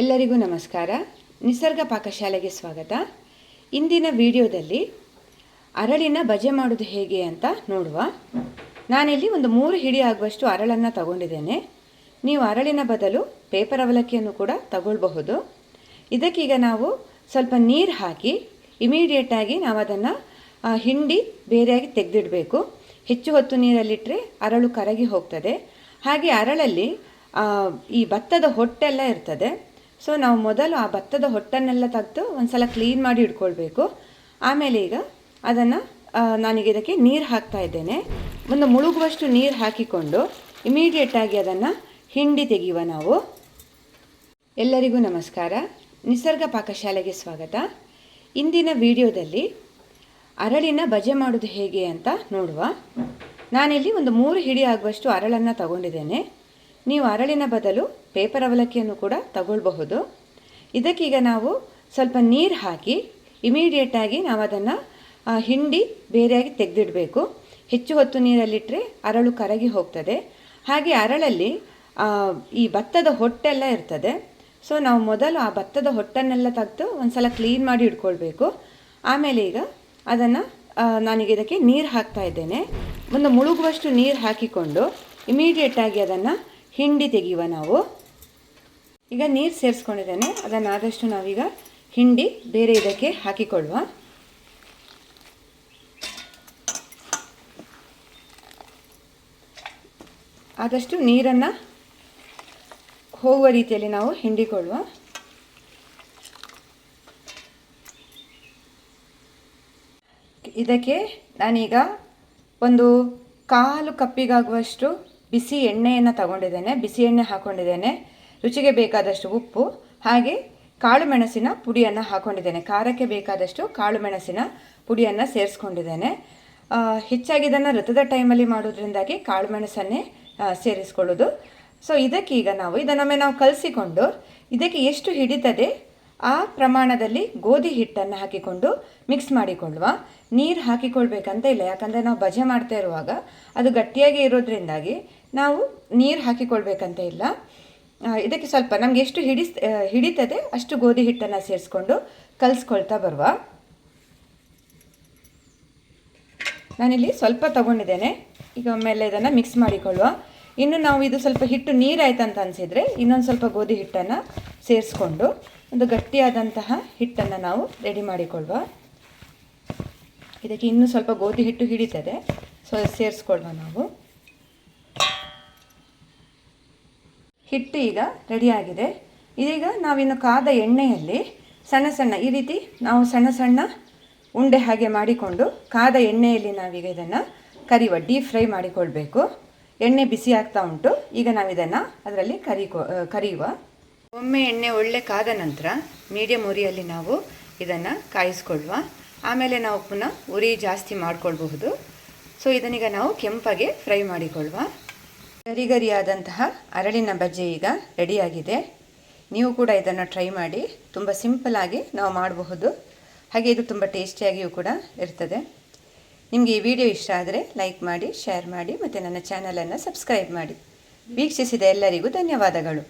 ಎಲ್ಲರಿಗೂ ನಮಸ್ಕಾರ. ನಿಸರ್ಗ ಪಾಕಶಾಲೆಗೆ ಸ್ವಾಗತ. ಇಂದಿನ ವಿಡಿಯೋದಲ್ಲಿ ಅರಳಿನ ಬಜೆ ಮಾಡೋದು ಹೇಗೆ ಅಂತ ನೋಡುವ. ನಾನಿಲ್ಲಿ ಒಂದು ಮೂರು ಹಿಡಿ ಆಗುವಷ್ಟು ಅರಳನ್ನು ತಗೊಂಡಿದ್ದೇನೆ. ನೀವು ಅರಳಿನ ಬದಲು ಪೇಪರ್ ಅವಲಕ್ಕಿಯನ್ನು ಕೂಡ ತಗೊಳ್ಬಹುದು. ಇದಕ್ಕೀಗ ನಾವು ಸ್ವಲ್ಪ ನೀರು ಹಾಕಿ ಇಮಿಡಿಯೇಟಾಗಿ ನಾವು ಅದನ್ನು ಹಿಂಡಿ ಬೇರೆಯಾಗಿ ತೆಗೆದಿಡಬೇಕು. ಹೆಚ್ಚು ಹೊತ್ತು ನೀರಲ್ಲಿಟ್ಟರೆ ಅರಳು ಕರಗಿ ಹೋಗ್ತದೆ. ಹಾಗೆ ಅರಳಲ್ಲಿ ಈ ಭತ್ತದ ಹೊಟ್ಟೆಲ್ಲ ಇರ್ತದೆ. ಸೊ ನಾವು ಮೊದಲು ಆ ಭತ್ತದ ಹೊಟ್ಟನ್ನೆಲ್ಲ ತೆಗೆದು ಒಂದ್ಸಲ ಕ್ಲೀನ್ ಮಾಡಿ ಇಟ್ಕೊಳ್ಬೇಕು. ಆಮೇಲೆ ಈಗ ಅದನ್ನು ನಾನೀಗ ಇದಕ್ಕೆ ನೀರು ಹಾಕ್ತಾ ಇದ್ದೇನೆ. ಒಂದು ಮುಳುಗುವಷ್ಟು ನೀರು ಹಾಕಿಕೊಂಡು ಇಮಿಡಿಯೇಟಾಗಿ ಅದನ್ನು ಹಿಂಡಿ ತೆಗೆಯುವ ನಾವು. ಎಲ್ಲರಿಗೂ ನಮಸ್ಕಾರ. ನಿಸರ್ಗ ಪಾಕಶಾಲೆಗೆ ಸ್ವಾಗತ. ಇಂದಿನ ವಿಡಿಯೋದಲ್ಲಿ ಅರಳಿನ ಬಜೆ ಮಾಡೋದು ಹೇಗೆ ಅಂತ ನೋಡುವ. ನಾನಿಲ್ಲಿ ಒಂದು ಮೂರು ಹಿಡಿ ಆಗುವಷ್ಟು ಅರಳನ್ನು ತಗೊಂಡಿದ್ದೇನೆ. ನೀವು ಅರಳಿನ ಬದಲು ಪೇಪರ್ ಅವಲಕ್ಕಿಯನ್ನು ಕೂಡ ತಗೊಳ್ಬಹುದು. ಇದಕ್ಕೀಗ ನಾವು ಸ್ವಲ್ಪ ನೀರು ಹಾಕಿ ಇಮಿಡಿಯೇಟಾಗಿ ನಾವು ಅದನ್ನು ಹಿಂಡಿ ಬೇರೆಯಾಗಿ ತೆಗೆದಿಡಬೇಕು. ಹೆಚ್ಚು ಹೊತ್ತು ನೀರಲ್ಲಿಟ್ಟರೆ ಅರಳು ಕರಗಿ ಹೋಗ್ತದೆ. ಹಾಗೆ ಅರಳಲ್ಲಿ ಈ ಭತ್ತದ ಹೊಟ್ಟೆಲ್ಲ ಇರ್ತದೆ. ಸೊ ನಾವು ಮೊದಲು ಆ ಭತ್ತದ ಹೊಟ್ಟನ್ನೆಲ್ಲ ತೆಗೆದು ಒಂದ್ಸಲ ಕ್ಲೀನ್ ಮಾಡಿ ಇಟ್ಕೊಳ್ಬೇಕು. ಆಮೇಲೆ ಈಗ ಅದನ್ನು ನಾನೀಗ ಇದಕ್ಕೆ ನೀರು ಹಾಕ್ತಾ ಇದ್ದೇನೆ. ಒಂದು ಮುಳುಗುವಷ್ಟು ನೀರು ಹಾಕಿಕೊಂಡು ಇಮಿಡಿಯೇಟಾಗಿ ಅದನ್ನು ಹಿಂಡಿ ತೆಗೆಯುವ ನಾವು. ಈಗ ನೀರು ಸೇರಿಸ್ಕೊಂಡಿದ್ದೇನೆ. ಅದನ್ನು ಆದಷ್ಟು ನಾವೀಗ ಹಿಂಡಿ ಬೇರೆ ಇದಕ್ಕೆ ಹಾಕಿಕೊಳ್ಳುವ. ಆದಷ್ಟು ನೀರನ್ನು ಹೋಗುವ ರೀತಿಯಲ್ಲಿ ನಾವು ಹಿಂಡಿಕೊಳ್ಳುವ. ಇದಕ್ಕೆ ನಾನೀಗ ಒಂದು ಕಾಲು ಕಪ್ಪಿಗಾಗುವಷ್ಟು ಬಿಸಿ ಎಣ್ಣೆಯನ್ನು ತಗೊಂಡಿದ್ದೇನೆ, ಬಿಸಿ ಎಣ್ಣೆ ಹಾಕೊಂಡಿದ್ದೇನೆ. ರುಚಿಗೆ ಬೇಕಾದಷ್ಟು ಉಪ್ಪು, ಹಾಗೆ ಕಾಳು ಮೆಣಸಿನ ಪುಡಿಯನ್ನು ಹಾಕೊಂಡಿದ್ದೇನೆ. ಖಾರಕ್ಕೆ ಬೇಕಾದಷ್ಟು ಕಾಳು ಮೆಣಸಿನ ಪುಡಿಯನ್ನು ಸೇರಿಸ್ಕೊಂಡಿದ್ದೇನೆ. ಹೆಚ್ಚಾಗಿ ಇದನ್ನು ಋತುದ ಟೈಮಲ್ಲಿ ಮಾಡೋದ್ರಿಂದಾಗಿ ಕಾಳು ಮೆಣಸನ್ನೇ ಸೇರಿಸ್ಕೊಳ್ಳೋದು. ಸೊ ಇದಕ್ಕೀಗ ನಾವು ಇದನ್ನೊಮ್ಮೆ ನಾವು ಕಲಸಿಕೊಂಡು, ಇದಕ್ಕೆ ಎಷ್ಟು ಹಿಡಿತದೆ ಆ ಪ್ರಮಾಣದಲ್ಲಿ ಗೋಧಿ ಹಿಟ್ಟನ್ನು ಹಾಕಿಕೊಂಡು ಮಿಕ್ಸ್ ಮಾಡಿಕೊಳ್ಳುವ. ನೀರು ಹಾಕಿಕೊಳ್ಬೇಕಂತ ಇಲ್ಲ, ಯಾಕಂದರೆ ನಾವು ಬಜೆ ಮಾಡ್ತಾ ಇರುವಾಗ ಅದು ಗಟ್ಟಿಯಾಗಿ ಇರೋದ್ರಿಂದಾಗಿ ನಾವು ನೀರು ಹಾಕಿಕೊಳ್ಬೇಕಂತ ಇಲ್ಲ. ಇದಕ್ಕೆ ಸ್ವಲ್ಪ ನಮಗೆ ಎಷ್ಟು ಹಿಡಿಸ್ ಹಿಡಿತದೆ ಅಷ್ಟು ಗೋಧಿ ಹಿಟ್ಟನ್ನು ಸೇರಿಸ್ಕೊಂಡು ಕಲಿಸ್ಕೊಳ್ತಾ ಬರುವ. ನಾನಿಲ್ಲಿ ಸ್ವಲ್ಪ ತಗೊಂಡಿದ್ದೇನೆ. ಈಗ ಒಮ್ಮೆಲೆ ಇದನ್ನು ಮಿಕ್ಸ್ ಮಾಡಿಕೊಳ್ಳುವ. ಇನ್ನು ನಾವು ಇದು ಸ್ವಲ್ಪ ಹಿಟ್ಟು ನೀರಾಯ್ತು ಅಂತ ಅನಿಸಿದರೆ ಇನ್ನೊಂದು ಸ್ವಲ್ಪ ಗೋಧಿ ಹಿಟ್ಟನ್ನು ಸೇರಿಸ್ಕೊಂಡು ಒಂದು ಗಟ್ಟಿಯಾದಂತಹ ಹಿಟ್ಟನ್ನು ನಾವು ರೆಡಿ ಮಾಡಿಕೊಳ್ಳುವ ಇದಕ್ಕೆ ಇನ್ನೂ ಸ್ವಲ್ಪ ಗೋಧಿ ಹಿಟ್ಟು ಹಿಡಿತದೆ. ಸೊ ಸೇರಿಸ್ಕೊಳ್ವ ನಾವು. ಹಿಟ್ಟು ಈಗ ರೆಡಿಯಾಗಿದೆ ಇದೀಗ ನಾವಿನ್ನು ಕಾದ ಎಣ್ಣೆಯಲ್ಲಿ ಸಣ್ಣ ಸಣ್ಣ, ಈ ರೀತಿ ನಾವು ಸಣ್ಣ ಸಣ್ಣ ಉಂಡೆ ಹಾಗೆ ಮಾಡಿಕೊಂಡು ಕಾದ ಎಣ್ಣೆಯಲ್ಲಿ ನಾವೀಗ ಇದನ್ನು ಕರಿಯುವ ಡೀಪ್ ಫ್ರೈ ಮಾಡಿಕೊಳ್ಬೇಕು. ಎಣ್ಣೆ ಬಿಸಿ ಆಗ್ತಾ ಉಂಟು. ಈಗ ನಾವಿದನ್ನು ಅದರಲ್ಲಿ ಕರಿಕೊ, ಕರಿಯುವ. ಒಮ್ಮೆ ಎಣ್ಣೆ ಒಳ್ಳೆ ಕಾದ ನಂತರ ಮೀಡಿಯಮ್ ಉರಿಯಲ್ಲಿ ನಾವು ಇದನ್ನು ಕಾಯಿಸ್ಕೊಳ್ಳುವ ಆಮೇಲೆ ನಾವು ಪುನಃ ಉರಿ ಜಾಸ್ತಿ ಮಾಡಿಕೊಳ್ಬಹುದು. ಸೊ ಇದನ್ನೀಗ ನಾವು ಕೆಂಪಗೆ ಫ್ರೈ ಮಾಡಿಕೊಳ್ಳುವ ಗರಿ ಗರಿಯಾದಂತಹ ಅರಳಿನ ಬಜ್ಜಿ ಈಗ ರೆಡಿಯಾಗಿದೆ. ನೀವು ಕೂಡ ಇದನ್ನು ಟ್ರೈ ಮಾಡಿ. ತುಂಬ ಸಿಂಪಲಾಗಿ ನಾವು ಮಾಡಬಹುದು. ಹಾಗೆ ಇದು ತುಂಬ ಟೇಸ್ಟಿಯಾಗಿಯೂ ಕೂಡ ಇರ್ತದೆ. ನಿಮಗೆ ಈ ವಿಡಿಯೋ ಇಷ್ಟ ಆದರೆ ಲೈಕ್ ಮಾಡಿ, ಶೇರ್ ಮಾಡಿ ಮತ್ತು ನನ್ನ ಚಾನಲನ್ನು ಸಬ್ಸ್ಕ್ರೈಬ್ ಮಾಡಿ. ವೀಕ್ಷಿಸಿದ ಎಲ್ಲರಿಗೂ ಧನ್ಯವಾದಗಳು.